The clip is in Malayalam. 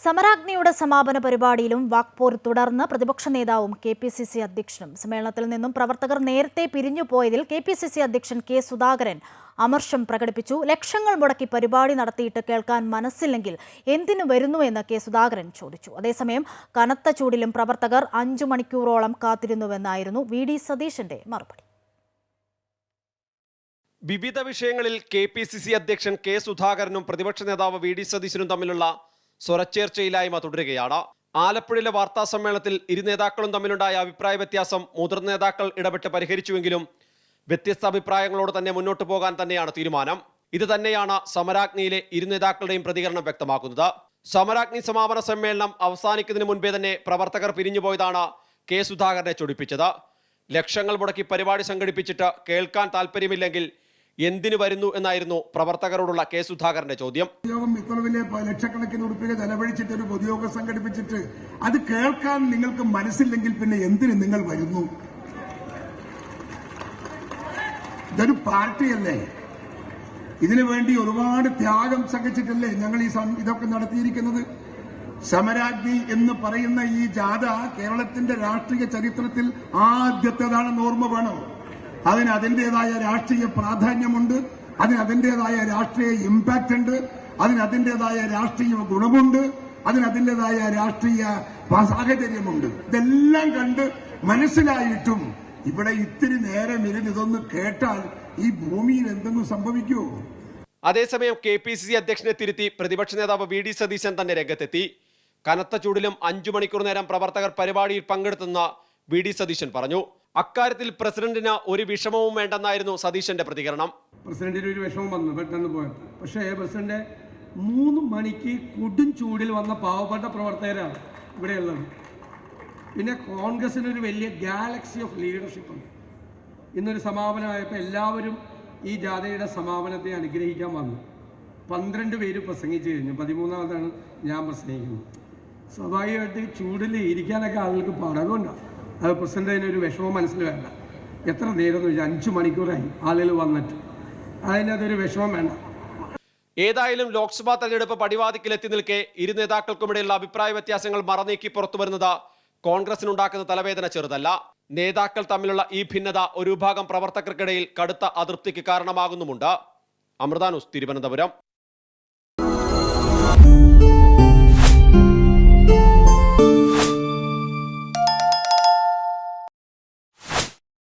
സമരാഗ്നിയുടെ സമാപന പരിപാടിയിലും വാക്പോർ തുടർന്ന് പ്രതിപക്ഷ നേതാവും കെ പി സി സി അധ്യക്ഷനും സമ്മേളനത്തിൽ നിന്നും പ്രവർത്തകർ നേരത്തെ പിരിഞ്ഞുപോയതിൽ കെ പി സി സി അധ്യക്ഷൻ കെ സുധാകരൻ അമർഷം പ്രകടിപ്പിച്ചു. ലക്ഷങ്ങൾ മുടക്കി പരിപാടി നടത്തിയിട്ട് കേൾക്കാൻ മനസ്സില്ലെങ്കിൽ എന്തിനു വരുന്നുവെന്ന് കെ സുധാകരൻ ചോദിച്ചു. അതേസമയം കനത്ത ചൂടിലും പ്രവർത്തകർ അഞ്ചു മണിക്കൂറോളം കാത്തിരുന്നുവെന്നായിരുന്നു വി ഡി സതീശന്റെ മറുപടി. വിവിധ വിഷയങ്ങളിൽ കെ പി സി സി അധ്യക്ഷൻ കെ സുധാകരനും പ്രതിപക്ഷ നേതാവ് വി ഡി സതീശനും തമ്മിലുള്ള സ്വരച്ചേർച്ചയില്ലായ്മ തുടരുകയാണ്. ആലപ്പുഴയിലെ വാർത്താ സമ്മേളനത്തിൽ ഇരു നേതാക്കളും തമ്മിലുണ്ടായ അഭിപ്രായ വ്യത്യാസം മുതിർന്ന നേതാക്കൾ ഇടപെട്ട് പരിഹരിച്ചുവെങ്കിലും വ്യത്യസ്ത അഭിപ്രായങ്ങളോട് തന്നെ മുന്നോട്ട് പോകാൻ തന്നെയാണ് തീരുമാനം. ഇത് തന്നെയാണ് സമരാഗ്നിയിലെ ഇരു നേതാക്കളുടെയും പ്രതികരണം വ്യക്തമാക്കുന്നത്. സമരാഗ്നി സമാപന സമ്മേളനം അവസാനിക്കുന്നതിന് മുൻപേ തന്നെ പ്രവർത്തകർ പിരിഞ്ഞുപോയതാണ് കെ സുധാകരനെ ചൊടിപ്പിച്ചത്. ലക്ഷങ്ങൾ മുടക്കി പരിപാടി സംഘടിപ്പിച്ചിട്ട് കേൾക്കാൻ താല്പര്യമില്ലെങ്കിൽ എന്തിനു വരുന്നു എന്നായിരുന്നു പ്രവർത്തകരോടുള്ള കെ സുധാകരന്റെ ചോദ്യം. ഇത്ര വലിയ ലക്ഷക്കണക്കിന് ഉറുപ്പിക ചെലവഴിച്ചിട്ട് ഒരു പൊതുയോഗം സംഘടിപ്പിച്ചിട്ട് അത് കേൾക്കാൻ നിങ്ങൾക്ക് മനസ്സില്ലെങ്കിൽ പിന്നെ എന്തിനു നിങ്ങൾ വരുന്നു? ഇതൊരു പാർട്ടിയല്ലേ? ഇതിനു വേണ്ടി ഒരുപാട് ത്യാഗം സഹിച്ചിട്ടല്ലേ ഞങ്ങൾ ഈ ഇതൊക്കെ നടത്തിയിരിക്കുന്നത്? സമരാജ്ഞി എന്ന് പറയുന്ന ഈ ജാഥ കേരളത്തിന്റെ രാഷ്ട്രീയ ചരിത്രത്തിൽ ആദ്യത്തേതാണെന്ന് ഓർമ്മ വേണം? അതിന് അതിന്റെതായ രാഷ്ട്രീയ പ്രാധാന്യമുണ്ട് അതിന് അതിന്റെതായ രാഷ്ട്രീയ ഇമ്പാക്റ്റ് ഉണ്ട് അതിന് അതിന്റെതായ രാഷ്ട്രീയ ഗുണമുണ്ട് അതിന് അതിന്റെതായ രാഷ്ട്രീയ സാഹചര്യമുണ്ട്. ഇതെല്ലാം കണ്ട് മനസ്സിലായിട്ടും ഇവിടെ ഇത്തിരി നേരം ഇരുന്ന് ഇതൊന്ന് കേട്ടാൽ ഈ ഭൂമിയിൽ എന്തെങ്കിലും സംഭവിക്കുമോ അതേസമയം കെ പി സി സി അധ്യക്ഷനെ തിരുത്തി പ്രതിപക്ഷ നേതാവ് വി ഡി സതീശൻ തന്നെ രംഗത്തെത്തി. കനത്ത ചൂടിലും അഞ്ചു മണിക്കൂർ നേരം പ്രവർത്തകർ പരിപാടിയിൽ പങ്കെടുത്തെന്ന് വി ഡി സതീശൻ പറഞ്ഞു. അക്കാര്യത്തിൽ പ്രസിഡന്റിന് ഒരു വിഷമവും വേണ്ടെന്നായിരുന്നു സതീശന്റെ പ്രതികരണം. പ്രസിഡന്റിന് ഒരു വിഷമം വന്നു പെട്ടെന്ന് പോയപ്പോൾ പക്ഷേ പ്രസിഡന്റ് മൂന്ന് മണിക്ക് കൊടും ചൂടിൽ വന്ന പാവപ്പെട്ട പ്രവർത്തകരാണ് ഇവിടെയുള്ളത്. പിന്നെ കോൺഗ്രസിന് ഒരു വലിയ ഗാലക്സി ഓഫ് ലീഡർഷിപ്പ് ഉണ്ട് ഇന്നൊരു സമാപനമായപ്പോൾ എല്ലാവരും ഈ ജാഥയുടെ സമാപനത്തെ അനുഗ്രഹിക്കാൻ വന്നു. പന്ത്രണ്ട് പേര് പ്രസംഗിച്ചു കഴിഞ്ഞു. പതിമൂന്നാമതാണ് ഞാൻ പ്രസംഗിക്കുന്നത്. സ്വാഭാവികമായിട്ട് ചൂടിൽ ഇരിക്കാനൊക്കെ ആളുകൾക്ക് പാടും അതുകൊണ്ടാണ് അത് പ്രസിഡന്റിന് ഒരു വിഷമം മനസ്സിൽ വേണ്ട എത്ര നേരം എന്ന് വെച്ചാൽ അഞ്ച് മണിക്കൂറായി ആളുകൾ വന്നിട്ട്. അതിനകത്തൊരു വിഷമം വേണ്ട. ഏതായാലും ലോക്സഭാ തെരഞ്ഞെടുപ്പ് പടിവാതിക്കൽ എത്തി നിൽക്കെ ഇരു നേതാക്കൾക്കുമിടയിലുള്ള അഭിപ്രായ വ്യത്യാസങ്ങൾ മറനീക്കി പുറത്തു വരുന്നത് കോൺഗ്രസിനുണ്ടാക്കുന്ന തലവേദന ചെറുതല്ല. നേതാക്കൾ തമ്മിലുള്ള ഈ ഭിന്നത ഒരു വിഭാഗം പ്രവർത്തകർക്കിടയിൽ കടുത്ത അതൃപ്തിക്ക് കാരണമാകുന്നുമുണ്ട്. അമൃതാനുസ് തിരുവനന്തപുരം.